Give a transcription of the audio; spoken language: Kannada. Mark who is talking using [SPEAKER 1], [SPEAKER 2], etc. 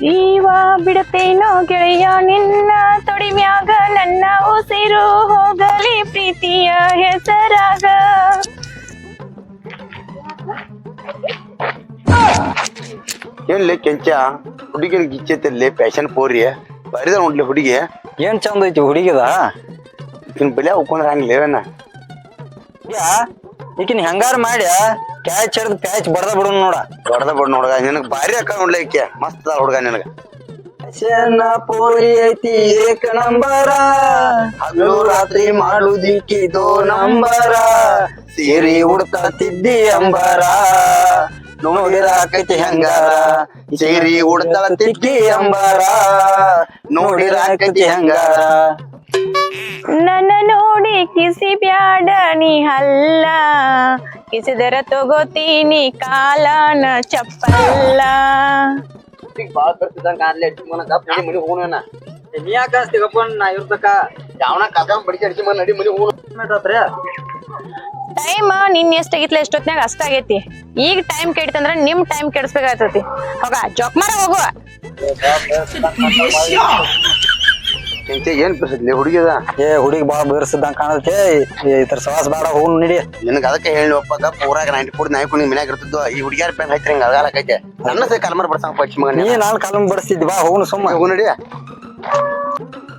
[SPEAKER 1] ಜೀವ ಬಿಡತೇನೋ ಗೆಳೆಯ ನಿನ್ನ ತೊಡಿಮ್ಯಾಗ ನನ್ನ ಉಸಿರು ಹೋಗಲಿ ಪ್ರೀತಿಯ ಹೆಸರಾಗ.
[SPEAKER 2] ಏನ್ಲೆ ಕೆಂಚ ಹುಡುಗಿನ ಗಿಚ್ಚೈತಲ್ಲಿ ಪ್ಯಾಶನ್ ಪೋರಿ ಬರಿದ ನೋಡ್ಲಿ ಹುಡುಗಿ.
[SPEAKER 3] ಏನ್ ಚಂದ ಐತಿ ಹುಡುಗಿದ?
[SPEAKER 2] ಇನ್ ಬೆಲೆ ಹೋಗ್ಕೊಂಡ್ರ ಹಂಗ್ಲೇವನ
[SPEAKER 3] ಯಾ ಈಕಿನ ಹೆಂಗಾರ ಮಾಡ್ಯ? ಕ್ಯಾಚ್ ಹಿಡಿದು ಕ್ಯಾಚ್ ಬಡದ ಬಿಡು ನೋಡ.
[SPEAKER 2] ಬಡದ ಬಿಡು ನೋಡ್ಗ ನಿನಗ ಭಾರಿ ಅಕ್ಕ ನೋಡ್ಲಿ ಈಕೆ. ಮಸ್ತ್ ಅದ ಹುಡುಗ ನಿನಗ.
[SPEAKER 3] ಚೆನ್ನ ಪೋರಿ ಐತಿ ಏಕ ನಂಬರ. ಹಗಲು ರಾತ್ರಿ ಮಾಡುದಿಕ್ಕಿದೋ ನಂಬರ. ಸೀರಿ ಉಡ್ತಾ ತಿದ್ದಿ ಅಂಬರ. ನೋಡಿರಾಕೈತಿ ಹೆಂಗಾರ
[SPEAKER 2] ಸೇರಿ ಉಡ್ತಾಳ
[SPEAKER 3] ತಿಕ್ಕಿ ಅಂಬರ. ನೋಡಿರಾಕೈತಿ ಹೆಂಗಾರ
[SPEAKER 1] ನನ್ನ ನೋಡಿ ಕಿಸಿ ಬ್ಯಾಡ ನೀ ಹಲ್ಲ ಕಿಸಿದರ ತಗೋತೀನಿ ಕಾಲನ ಚಪ್ಪಲ್ಲ.
[SPEAKER 2] ಬಾಳ ಕರ್ತಿದ್ದಂಗ ಕಾಣ್ಲಿ ಕಾಪಿ ಮನಿ ಹೋಗೋಣ.
[SPEAKER 3] ನೀ ಯಾಕ ಹಚ್ತಿಗಪ್ಪ ನಾ ಇರ್ತಕ
[SPEAKER 2] ಯಾವನ ಕದ ಬಡಿಕೆ ಅಡಿಕೆ ಮನ ನಡಿ ಮನಿ ಹೋಗೋಣ.
[SPEAKER 1] ಟೈಮ್ ನಿನ್ ಎಷ್ಟಾಗಿತ್ಲ ಎಷ್ಟೊತ್ನಾಗ ಅಷ್ಟ ಆಗೈತಿ. ಈಗ ಟೈಮ್ ಕೆಡ್ತಂದ್ರ ನಿಮ್ ಟೈಮ್ ಕೆಡಿಸ್ಬೇಕಾಗ್ತತಿ. ಹೋಗ ಜೋಕ್ ಮಾರ ಹೋಗುವ
[SPEAKER 2] ಕೆಂಚ ಏನ್ ಬಿಡ್ಸದ್ಲಿ ಹುಡುಗಿದ
[SPEAKER 3] ಏ ಹುಡುಗಿ ಬಾಳ ಬೇರ್ಸಿದ್ದಂಗ ಕಾಣತ್ತೆ ಇತರ ಸವಾಸ ಬೇಡ ಹೋಗ್ ನಡಿ
[SPEAKER 2] ನಿನಗ ಅದಕ್ಕೆ ಹೇಳಿ ಒಪ್ಪಕ ಪೂರಾಗ ನೈಂಟಿ ಫೋರ್ ನಾಯ್ಕು ನಿಮ್ ಮನ್ಯಾಗ ಇರ್ತಿದ್ವು ಈ ಹುಡುಗಿಯಾರ ಪ್ಯಾನ್ ಹೈತ್ರಿ ಹಿಂಗ ಅಗಾಲಕೈತೆ ನನ್ನ ಸೈ ಕಲ್ಮರ್ ಬಡ್ಸಂಗ ಪಚ್ಚಿ
[SPEAKER 3] ನೀ
[SPEAKER 2] ಮಗನ
[SPEAKER 3] ನಾಲ್ ಕಾಲಂ ಬಡಿಸ್ತಿದ್ದಿ ಬಾ ಹೋಗ್ನು ಸುಮ್ಮ
[SPEAKER 2] ಹೋಗು ನಡಿ